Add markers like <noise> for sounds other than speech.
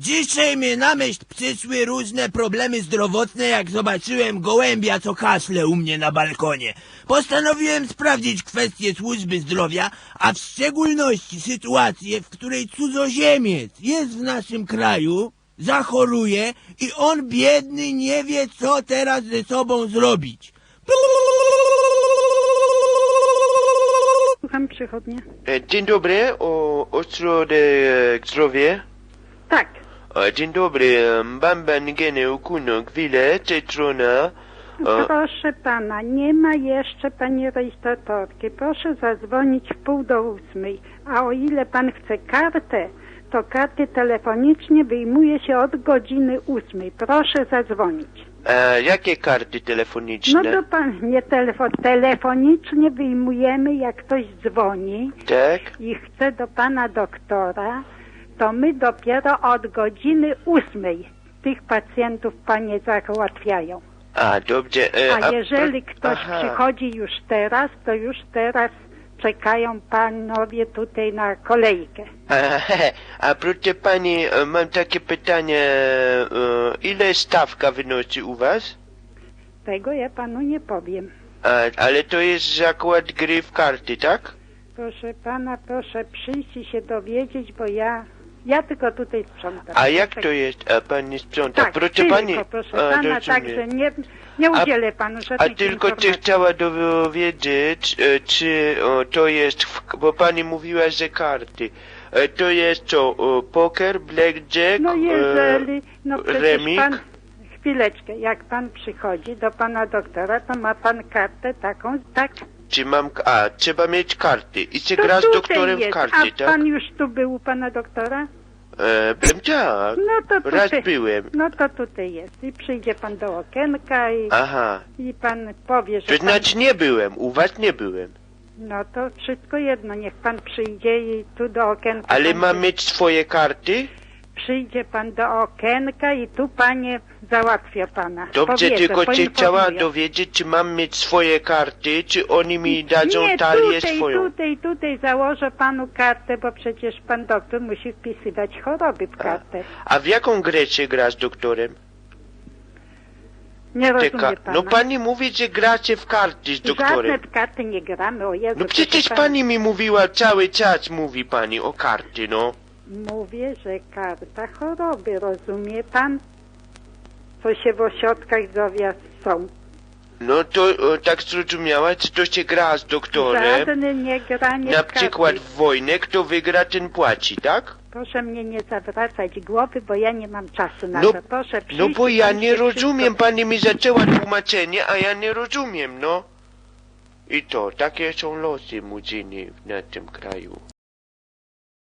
Dzisiaj mnie na myśl przyszły różne problemy zdrowotne, jak zobaczyłem gołębia, co kaszle u mnie na balkonie. Postanowiłem sprawdzić kwestię służby zdrowia, a w szczególności sytuację, w której cudzoziemiec jest w naszym kraju, zachoruje i on biedny nie wie, co teraz ze sobą zrobić. Słucham przychodnie. E, Dzień dobry, o ośrodek zdrowia. Tak, Dzień dobry, Bamban Gene Ukuno Gwile, strony. E, proszę pana, nie ma jeszcze pani rejestratorki. Proszę zadzwonić w pół do ósmej. A o ile pan chce kartę, to karty telefonicznie wyjmuje się od godziny ósmej. Proszę zadzwonić. e, jakie karty No telefoniczne? to pan, nie telefon, telefonicznie wyjmujemy, jak ktoś dzwoni Tak? i chce do pana doktora, to my dopiero od godziny ósmej tych pacjentów panie załatwiają. A, dobrze. E, A jeżeli pro- ktoś Aha. przychodzi już teraz, to już teraz czekają panowie tutaj na kolejkę. A, <laughs> a proszę pani, e, mam takie pytanie, e, ile stawka wynosi u was? Tego ja panu nie powiem. A, ale to jest zakład gry w karty, tak? Proszę pana, proszę przyjść i się dowiedzieć, bo ja, ja tylko tutaj sprzątam. A jak to jest? A pani sprząta? Tak, proszę tylko, pani. proszę a, pana, rozumiem. także nie, nie A- udzielę panu A żadnych tylko cię informacji. chciała dowiedzieć, e, czy o, to jest, w, bo pani mówiła, że karty. E, To jest co, o, poker, blackjack, No jeżeli, no e, przecież remik? pan, chwileczkę, jak pan przychodzi do pana doktora, to ma pan kartę taką, tak? Czy mam, a, trzeba mieć karty i się gra z tutaj doktorem jest. w karty, A tak? pan już tu był u pana doktora? E, byłem tak, No to tutaj, raz byłem. no to tutaj jest i przyjdzie pan do okienka i, Aha, i pan powie, że to pan, znaczy nie byłem, u was nie byłem. no to wszystko jedno, niech pan przyjdzie i tu do okienka. Ale pan mam mieć swoje karty? Przyjdzie pan do okienka i tu panie załatwia pana. Dobrze, Powiedzą, tylko cię chciała dowiedzieć, czy mam mieć swoje karty, czy oni mi dadzą Nie, talię tutaj, swoją. tutaj, tutaj założę panu kartę, bo przecież pan doktor musi wpisywać choroby w kartę. A w jaką grę się gra z doktorem? Nie Te rozumie ka- pan. no pani mówi, że gracie w karty z Żadne doktorem. w karty nie gramy, o Jezu. No przecież pana. pani mi mówiła, cały czas mówi pani o karty, no. Mówię, że karta choroby, rozumie pan? Co się w ośrodkach zdrowia są. No to e, tak zrozumiała, że to się gra z doktorem. Żadne nie granie Na przykład w wojnę, kto wygra, ten płaci, tak? Proszę mnie nie zawracać głowy, bo ja nie mam czasu na No- to. Proszę przyjść No bo ja nie rozumiem, wszystko- pani mi zaczęła tłumaczenie, a ja nie rozumiem, no. I to, takie są losy murzyny w naszym kraju.